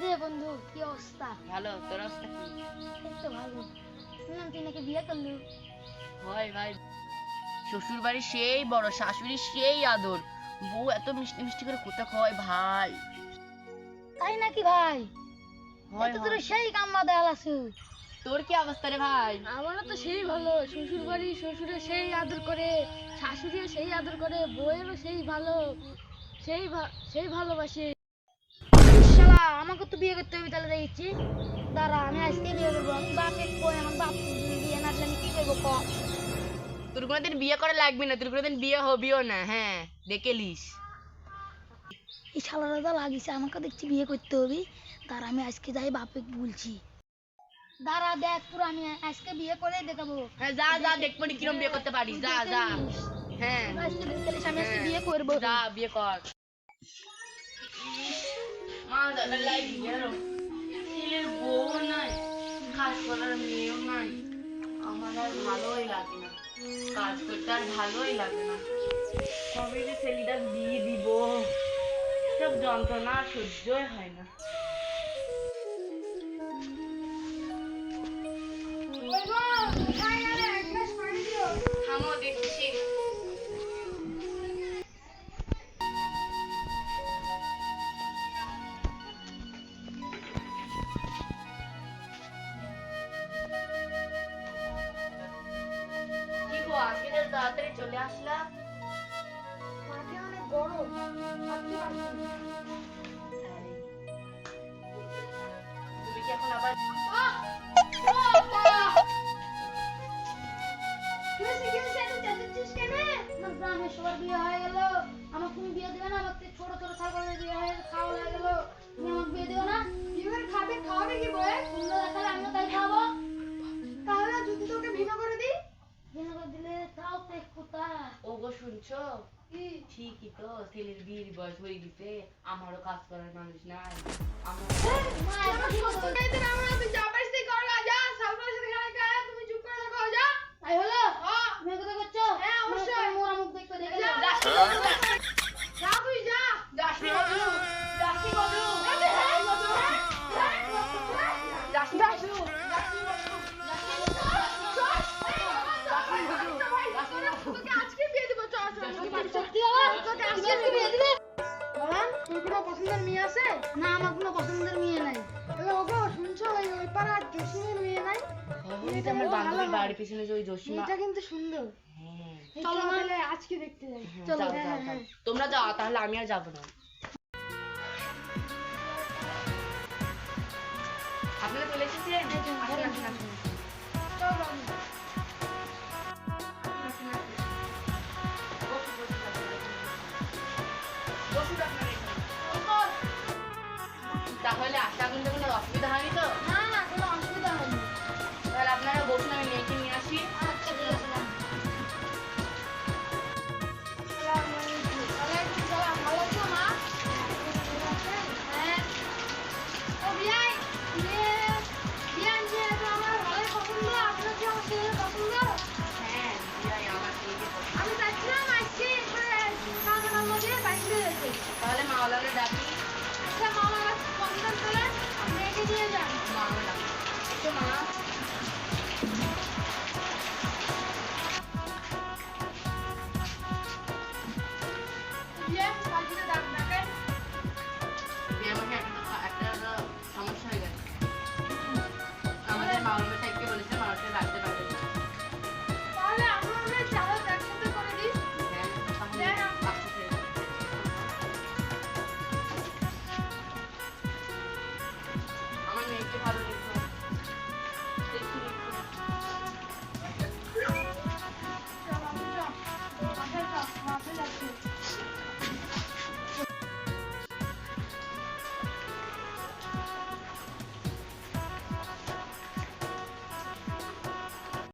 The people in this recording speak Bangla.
কিরে বন্ধু কি অবস্থা? ভালো তোর অবস্থা কি? তো ভালো। শুনলাম তুই নাকি বিয়ে করলু। হয় ভাই শ্বশুর বাড়ি সেই বড় শাশুড়ি সেই আদর। বউ এত মিষ্টি মিষ্টি করে কোথা খাওয়ায় ভাই। তাই নাকি ভাই? হয় তো তোর সেই কাম্মা দেয়াল আছে তোর কি অবস্থা রে ভাই? আমারও তো সেই ভালো শ্বশুর বাড়ি শ্বশুরে সেই আদর করে শাশুড়িও সেই আদর করে বউয়েরও সেই ভালো সেই সেই ভালোবাসে। আমাকে তো বিয়ে করতে হবে তাহলে দেখছি। দাঁড়া আমি আজকে বিয়ে করব। আমি বাপে কই আমার বাপ বিয়ে না আমি কি করব ক? তোর কোনোদিন বিয়ে করা লাগবে না তোর কোনোদিন বিয়ে হবিও না হ্যাঁ দেখে লিস এই শালারা যা লাগিছে আমাকে দেখছি বিয়ে করতে হবে। দাঁড়া আমি আজকে যাই বাপে বলছি। দাঁড়া দেখ পুরো আমি আজকে বিয়ে করে দেখাবো। হ্যাঁ যা যা দেখব নি কিরম বিয়ে করতে পারিস যা যা। হ্যাঁ। আজকে আমি আজকে হ্যাঁ। বিয়ে করব। যা বিয়ে কর। করার মেয়েও নাই আমার আর ভালোই না কাজ করতে আর ভালোই লাগে না কবে যে ছেলেটা বিয়ে দিব। সব যন্ত্রণা সহ্যই হয় না। তাড়াতাড়ি চলে আসলাম। মাঠে অনেক গরম। কি ঠিকই তো ছেলের বিয়ের বয়স হয়ে গেছে আমারও কাজ করার মানুষ নাই। আমার না, আমার কোনো পছন্দের মেয়ে নাই। এটা আমার বান্ধবীর বাড়ির পিছনে যে ওই জসিমা কিন্তু সুন্দর। চলো না আজকে দেখতে যাই। হ্যাঁ, চলো যাও, যাও, যাও। তোমরা যাও তাহলে আমি আর যাব না। আপনারা চলে এসেছেন? আসুন, আসুন, আসুন, আসুন। আসুন, আসুন। তাহলে আসা কিন্তু কোনো অসুবিধা হয়নি তো? না 走了明天去地里去干嘛